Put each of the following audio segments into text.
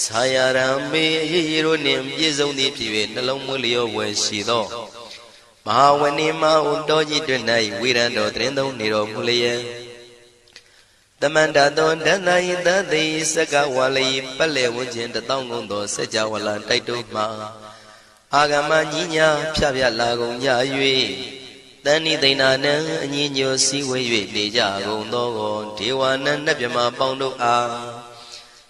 ဆာယရံမေအရေးရတို့နှင့်ပြည့်စုံသည်ဖြစ်၍နှလုံးမွေးလျောဝယ်ရှိသောမဟာဝဏိမဟုတော်ကြီးတွင်၌ဝိရံတော်တရင်သုံးနေတော်မူလျက်တမန္တသောဒန္နာယသတိစကဝါလိပက်လေဝန်းကျင်တထောင်ကုန်သောစัจ java လာတိုက်တို့မှာအာဂမညီညာဖြဖြလာကုန်ကြ၍တဏိသိဏနံအညီညိုစည်းဝေး၍နေကြကုန်သောဒေဝနံနတ်မြမပေါင်းတို့အား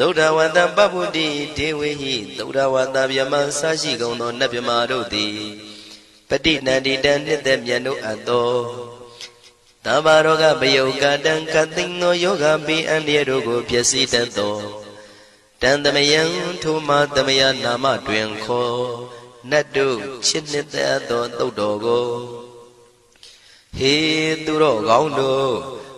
သုဒ္ဓဝတ္တပပ္ပုတိဒေဝေဟိသုဒ္ဓဝတ္တဗျမဆရှိကုန်သောနတ်ဗျမတို့သည်ပဋိနန္တိတံနှစ်သက်မြတ်တို့အပ်သောတဘာရောဂပယုတ်ကတံကသိင်သောယောဂပိအန္တရတို့ကိုပျက်စီးတတ်သောတန်တမယံထိုမတမယနာမတွင်ခေါ်နတ်တို့ချစ်နှစ်သက်သောတုတ်တော်ကိုဟေသူတော်ကောင်းတို့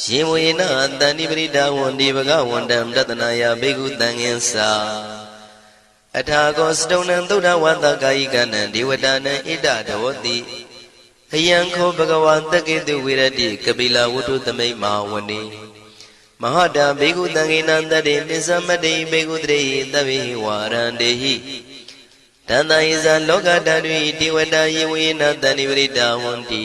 ရှင်ဝေနတန္တိပရိဒါဝန္ဒီဘဂဝန္တံတတနာယဘိက္ခုတံဃင်္စာအထာကောစတုံနံသုဒ္ဓဝတ္တကာယိကနံဒေဝတာနံဣဒဒေဝတိအယံခောဘဂဝါတက္ကေတုဝိရတိကပိလဝတ္ထုသမိတ်မာဝနေမဟာတာဘေကုတံဃိနံတတေပိသမတိဘေကုတရေသဗ္ဗေဝါရန္တေဟိတန္တယိဇာလောကတတုဣတိဝတယေဝေနတန္တိပရိတာဝန္တိ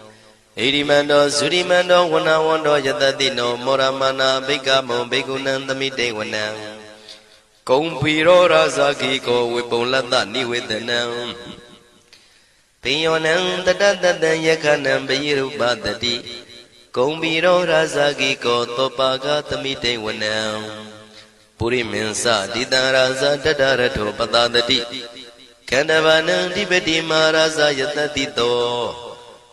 ဣရိမန္တောသုရိမန္တောဝနဝန္တောယတတိနောမောရမနာဘေကမောဘေကုဏံသမိတေဝနံကုံဖီရောရာဇာကိကောဝေပုံလတ္တနိဝေဒနံပိယောနံတတတတံယခဏံပယိရုပတတိကုံဖီရောရာဇာကိကောသောပါကသမိတေဝနံပုရိမင်းစတိတံရာဇာတတရထောပတတတိခန္ဓဗာနံတိပတိမာရာဇာယတတိတော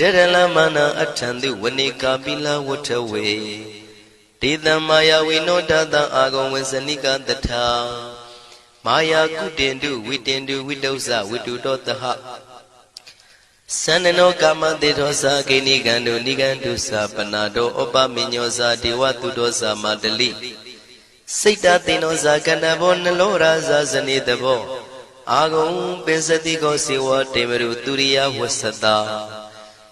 တေရလမနာအထံတုဝနိကာပိလဝထဝေဒေတံမာယဝိနောတတံအာဂုံဝေစနိကတထာမာယာကုတင်တုဝိတင်တုဝိတုဇဝိတုတောတဟသန္နနောကာမတေသောသာဂိနိကံတုနိကံတုသာပနာတောဩပမညောသာဒေဝတုတောသာမတလိစိတ်တသိနောသာကန္တဘောနလောရာဇာဇနေတဘောအာဂုံပင်စတိကောစေဝတေမရုသူရိယဝသတာ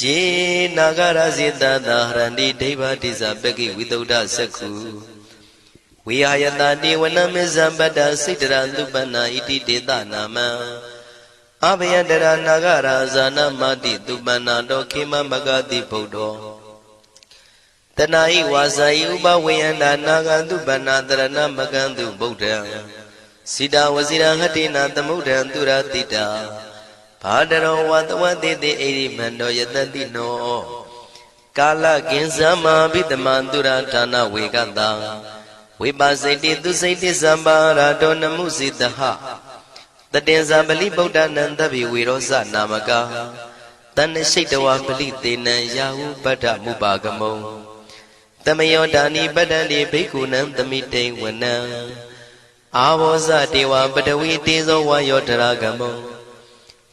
ယေနာဂရဇေတသာဟရန္တိဒိဗ္ဗတိဇပကိဝိတုဒ္ဓသက္ခုဝိဟာယတတိဝနမေဇံပတ္တစိတရသုပနာဣတိတေတနာမံအဘယတရနာဂရာဇာနမတိသူပနာတောခေမမဂတိဗုဒ္ဓောတဏှာဤဝါစာဤဥပဝေယန္တာနာဂန္တုပဏတရဏမကန္တုဗုဒ္ဓံစိတာဝစီရဟတိနာသမုဒ္ဒံသူရတိတာ ဘာတရောဝတဝတိတိဣရိမန္တောယတတိနောကာလကင်ဇမဘိတမန္တုရဌာနဝေကတံဝိပါစိတိသူစိတိသမ္ပါရာတောနမှုစိတဟတတင်္ဇာပလိဗုဒ္ဓနံတဗ္ဗေဝေရောဇနာမကာတဏ္ဍရှိတဝပလိသေနံယာဟုပတ္ထမုပါကမုံတမယောဒာနိပတ္တန္တိဘိက္ခုနံသမိတိဝနံအာဘောဇတေဝပတဝီတေဇောဝါယောတရာကမုံ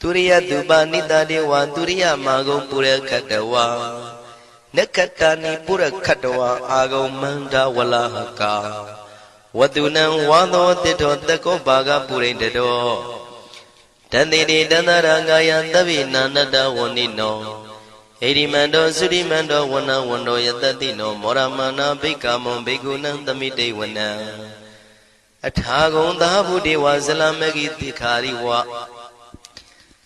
သူရိယသူပနိတတေဝသူရိယမာဂုံပုရခတဝါနက္ခတဏိပုရခတဝါအာဂုံမန္တဝလဟကာဝတုနံဝါသောတိထောတကောဘာဂပုရိတတော်တန်တိတိတန္တရာကာယသဗ္ဗိနန္တဝဏိနောဣရိမန္တောသုရိမန္တောဝဏဝန္တောယတတိနောမောရမနာဘိကမုံဘိကုဏံသမိတေဝနံအထာဂုံသာဘုဒေဝဇလမဂိတိခာရိဝ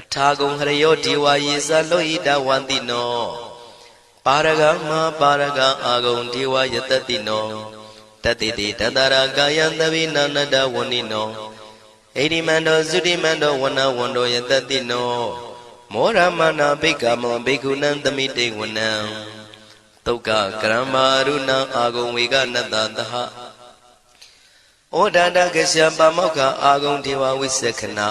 အထာဂုံဟရယောဒီဝါယေဇလောဣတဝန္တိနောပါရဂမပါရဂအာဂုံဒီဝါယတတိနောတတိတိတတရာကာယံတပိနန္တဝဏိနောဣရိမန္တောသုတိမန္တောဝနဝန္တောယတတိနောမောရမနာဘိက္ခမောဘိက္ခုနံသမိတေဝနံတုတ်ကကရမရုဏံအာဂုံဝေကနတသဟဩဒန္တကရှပမောက္ခအာဂုံဒေဝဝိသခနာ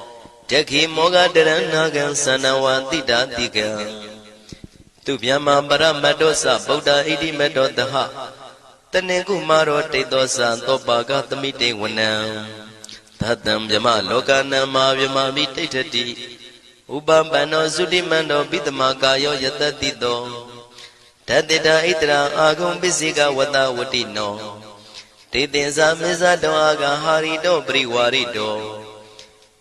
တခိမောဂတရဏကံသနဝတိတာတိကံသူဗျမပရမတ္တောသဗုဒ္ဓဣတိမတ္တောတဟတနေကုမာရောတိတ်သောသံသောပါကသမိတေဝနံသတ္တံမြမလောကနံမာမြမမိတိဋ္ဌတိဥပပန္နောသုတိမန္တောပိတမကာယောယတတိတောတတေတာဣတရာအာဂုံပစ္စေကဝတဝတိနောတေတင်္ဇာမေဇတောအာဂဟာရိတောပရိဝါရိတော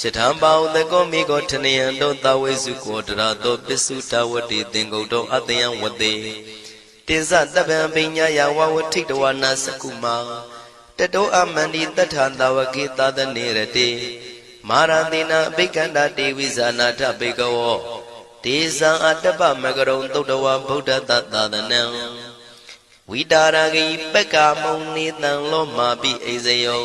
ရှထံပါဥတကောမိကောထနယံတောတဝေစုကောတရာတောပစ္စုတဝတိသင်္ကုတ်တောအတယံဝတေတင်္စတပံပိညာယဝဝထိတဝနာစကုမာတတောအမန္တိတထံတဝကေသာသနေရတေမာရတိနာအဘိက္ခန္တာတေဝိဇာနာထဘေကဝောဒေဇံအတ္တပမကရုံသုတ်တဝဗုဒ္ဓတသာသနံဝိတာရဂိပက္ကာမုံနေတံလောမာပိအိဇယော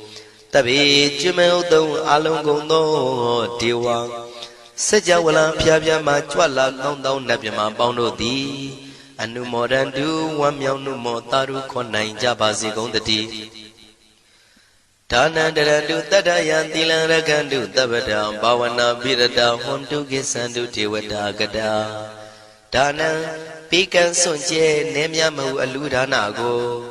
တပိကျွမေဥတုံအလုံးကုန်သောဒေဝစัจ java လံဖျားဖျားမှကြွလာကောင်းသောနတ်မြမပေါင်းတို့သည်အနုမောဒန္တုဝမ်းမြောက်နှုမောတာရုခွန်နိုင်ကြပါစေကုန်တည်းဒါနန္တရတုတတ္တယံသီလံရကန္တုတပ္ပတံဘာဝနာပိရတဟွန်တုကိသန္တုဒေဝတာကတာဒါနံပိကံစွန့်ကျဲနေမြမဟုအလူဒါနကို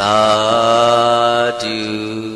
တာတု